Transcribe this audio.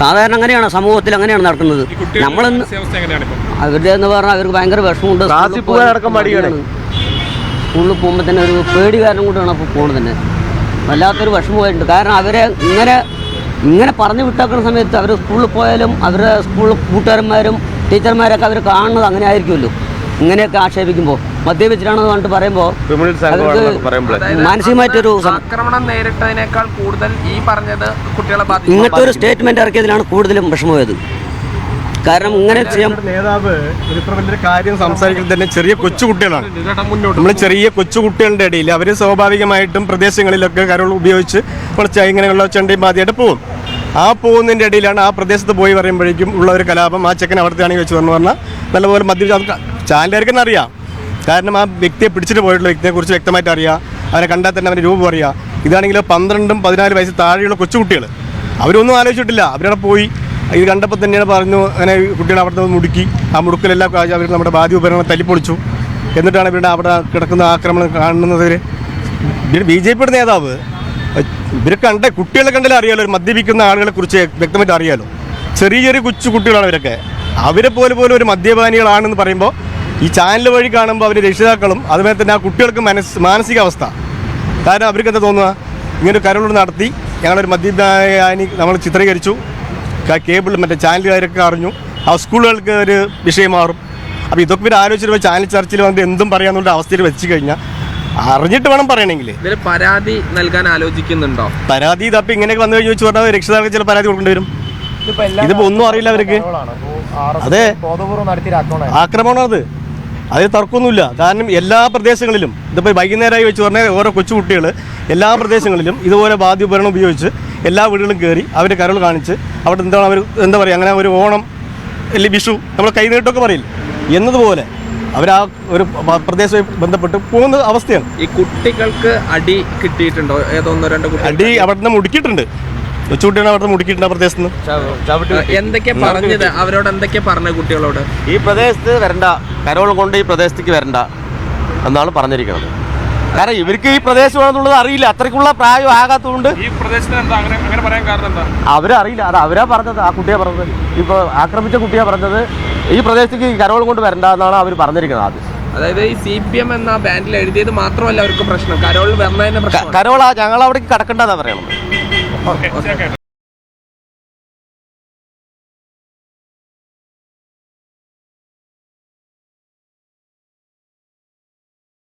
സാധാരണ അങ്ങനെയാണ് സമൂഹത്തിൽ അങ്ങനെയാണ് നടക്കുന്നത് നമ്മൾ അവരുടെ എന്ന് പറഞ്ഞാൽ അവർക്ക് ഭയങ്കര വിഷമമുണ്ട്. സ്കൂളിൽ പോകുമ്പോൾ തന്നെ ഒരു പേടി കാരണം കൂടിയാണ് അപ്പോൾ പോകുന്നത് തന്നെ. വല്ലാത്തൊരു വിഷമമായിട്ടുണ്ട് കാരണം അവരെ ഇങ്ങനെ ഇങ്ങനെ പറഞ്ഞു വിട്ടേക്കുന്ന സമയത്ത് അവർ സ്കൂളിൽ പോയാലും അവരുടെ സ്കൂളിൽ കൂട്ടുകാരന്മാരും ടീച്ചർമാരൊക്കെ അവർ കാണുന്നത് അങ്ങനെ ആയിരിക്കുമല്ലോ. ഇങ്ങനെയൊക്കെ ആക്ഷേപിക്കുമ്പോൾ മദ്യപിച്ചിട്ടാണെന്ന് പറഞ്ഞിട്ട് പറയുമ്പോൾ മാനസികമായിട്ടൊരു ആക്രമണം നേരിട്ടതിനേക്കാൾ കൂടുതൽ ഈ പറഞ്ഞത് കുട്ടികളെ ഇങ്ങനത്തെ ഒരു സ്റ്റേറ്റ്മെന്റ് ഇറക്കിയതിലാണ് കൂടുതലും വിഷമമായത്. കാരണം ഇങ്ങനെ ചെയ്യാൻ നേതാവ് ഒരു കാര്യം സംസാരിക്കുന്നത് തന്നെ ചെറിയ കൊച്ചുകുട്ടികളാണ് നമ്മൾ ചെറിയ കൊച്ചുകുട്ടികളുടെ ഇടയിൽ അവർ സ്വാഭാവികമായിട്ടും പ്രദേശങ്ങളിലൊക്കെ കരോൾ ഉപയോഗിച്ച് കുറച്ച് ഇങ്ങനെയുള്ള ചെണ്ടയും ബാധിയായിട്ട് പോകും ആ പോകുന്നതിന്റെ ഇടയിലാണ് ആ പ്രദേശത്ത് പോയി പറയുമ്പോഴേക്കും ഉള്ള ഒരു കലാപം ആ ചെക്കൻ അവിടുത്തെ ആണെങ്കിൽ വെച്ച് പറഞ്ഞു പറഞ്ഞാൽ നല്ലപോലെ മദ്യം ചാനലുകാർക്ക് തന്നെ അറിയാം. കാരണം ആ വ്യക്തിയെ പിടിച്ചിട്ട് പോയിട്ടുള്ള വ്യക്തിയെ വ്യക്തിയെക്കുറിച്ച് വ്യക്തമായിട്ട് അറിയാം. അവരെ കണ്ടാൽ തന്നെ അവന്റെ രൂപം അറിയാം. ഇതാണെങ്കിൽ പന്ത്രണ്ടും പതിനാല് വയസ്സ് താഴെയുള്ള കൊച്ചുകുട്ടികൾ അവരൊന്നും ആലോചിച്ചിട്ടില്ല. അവരവിടെ പോയി. ഇത് കണ്ടപ്പോൾ തന്നെയാണ് പറഞ്ഞു അങ്ങനെ കുട്ടികളെ അവിടെ നിന്ന് മുടുക്കി. ആ മുടുക്കലെല്ലാം അവർ നമ്മുടെ ബാധ്യ ഉപകരണം തല്ലിപ്പൊളിച്ചു. എന്നിട്ടാണ് ഇവരുടെ അവിടെ കിടക്കുന്ന ആക്രമണം കാണുന്നത് ബി ജെ പിയുടെ നേതാവ്. ഇവരെ കണ്ട കുട്ടികളെ കണ്ടാലും അറിയാലോ. മദ്യപിക്കുന്ന ആളുകളെ കുറിച്ച് വ്യക്തമായിട്ട് അറിയാലോ. ചെറിയ ചെറിയ കൊച്ചു കുട്ടികളാണ് ഇവരൊക്കെ. അവരെ പോലെ പോലും ഒരു മദ്യപാനികളാണെന്ന് പറയുമ്പോൾ ഈ ചാനൽ വഴി കാണുമ്പോൾ അവർ രക്ഷിതാക്കളും അതുപോലെ തന്നെ ആ കുട്ടികൾക്ക് മനസ് മാനസികാവസ്ഥ. കാരണം അവർക്ക് എന്താ തോന്നുക? ഇങ്ങനെ കരോളൂർ നടത്തി ഞങ്ങളൊരു മദ്യപാനി നമ്മൾ ചിത്രീകരിച്ചു. കേബിൾ മറ്റേ ചാനലുകാരൊക്കെ അറിഞ്ഞു. ആ സ്കൂളുകൾക്ക് ഒരു വിഷയം മാറും. അപ്പോൾ ഇതൊക്കെ ഇവർ ആലോചിച്ചിട്ട് ചാനൽ ചർച്ചയിൽ വന്നിട്ട് എന്തും പറയാന്നുള്ള അവസ്ഥയിൽ വെച്ച് കഴിഞ്ഞാൽ അറിഞ്ഞിട്ട് വേണം പറയണമെങ്കിൽ ഇതിൽ പരാതി നൽകാൻ ആലോചിക്കുന്നുണ്ടോ? പരാതി ഇതപ്പം ഇങ്ങനെയൊക്കെ വന്നു കഴിഞ്ഞു വെച്ച് പറഞ്ഞാൽ രക്ഷിതാക്കൾ ചില പരാതി കൊടുക്കേണ്ടി വരും. ഇതിപ്പോ ഒന്നും അറിയില്ല അവർക്ക്. അതെ. ആക്രമണം അത് അതിൽ തർക്കമൊന്നുമില്ല. കാരണം എല്ലാ പ്രദേശങ്ങളിലും ഇതിപ്പോൾ വൈകുന്നേരമായി വെച്ച് പറഞ്ഞാൽ ഓരോ കൊച്ചുകുട്ടികൾ എല്ലാ പ്രദേശങ്ങളിലും ഇതുപോലെ വാദ്യോപകരണം ഉപയോഗിച്ച് എല്ലാ വീടുകളും കയറി അവർ കരൾ കാണിച്ച് അവിടെ എന്താണ് അവർ എന്താ പറയുക അങ്ങനെ ഒരു ഓണം അല്ലെങ്കിൽ വിഷു നമ്മൾ കൈനീട്ടമൊക്കെ പറയില്ല? എന്നതുപോലെ അവർ ആ ഒരു പ്രദേശവുമായി ബന്ധപ്പെട്ട് പോകുന്ന അവസ്ഥയാണ്. ഈ കുട്ടികൾക്ക് അടി കിട്ടിയിട്ടുണ്ടോ? ഏതൊന്നോ രണ്ടോ അടി അവിടെ നിന്ന് മുടുക്കിയിട്ടുണ്ട്. അവിടെ നിന്ന് മുടുക്കിയിട്ടുണ്ട് ആ പ്രദേശത്ത് നിന്ന്? എന്തൊക്കെയാ പറഞ്ഞത്? അവരോട് എന്തൊക്കെയാ പറഞ്ഞ കുട്ടികളോട്? ഈ പ്രദേശത്ത് വരണ്ട. കരോൾ കൊണ്ട് ഈ പ്രദേശത്തേക്ക് വരണ്ട എന്നാണ് പറഞ്ഞിരിക്കുന്നത്. കാരണം ഇവർക്ക് ഈ പ്രദേശമാണെന്നുള്ളത് അറിയില്ല. അത്രയ്ക്കുള്ള പ്രായം ആകാത്തതുകൊണ്ട് ഈ പ്രദേശത്തിന് എന്താ അങ്ങനെ അങ്ങനെ പറയാൻ കാരണം എന്താ? അവരറിയില്ല അത് അവരാ പറഞ്ഞത് ആ കുട്ടിയെ പറഞ്ഞത്. ഇപ്പോൾ ആക്രമിച്ച കുട്ടിയാ പറഞ്ഞത് ഈ പ്രദേശത്തേക്ക് ഈ കരോൾ കൊണ്ട് വരണ്ട എന്നാണ് അവർ പറഞ്ഞിരിക്കുന്നത് ആദ്യം. അതായത് ഈ സി പി എം എന്ന ബാൻഡിൽ എഴുതിയത് മാത്രമല്ല അവർക്ക് പ്രശ്നം. കരോൾ വരുന്നതിന്റെ പ്രശ്നം കരോളാ ഞങ്ങൾ അവിടേക്ക് കടക്കണ്ടെന്നാ പറയണത്. ഓക്കെ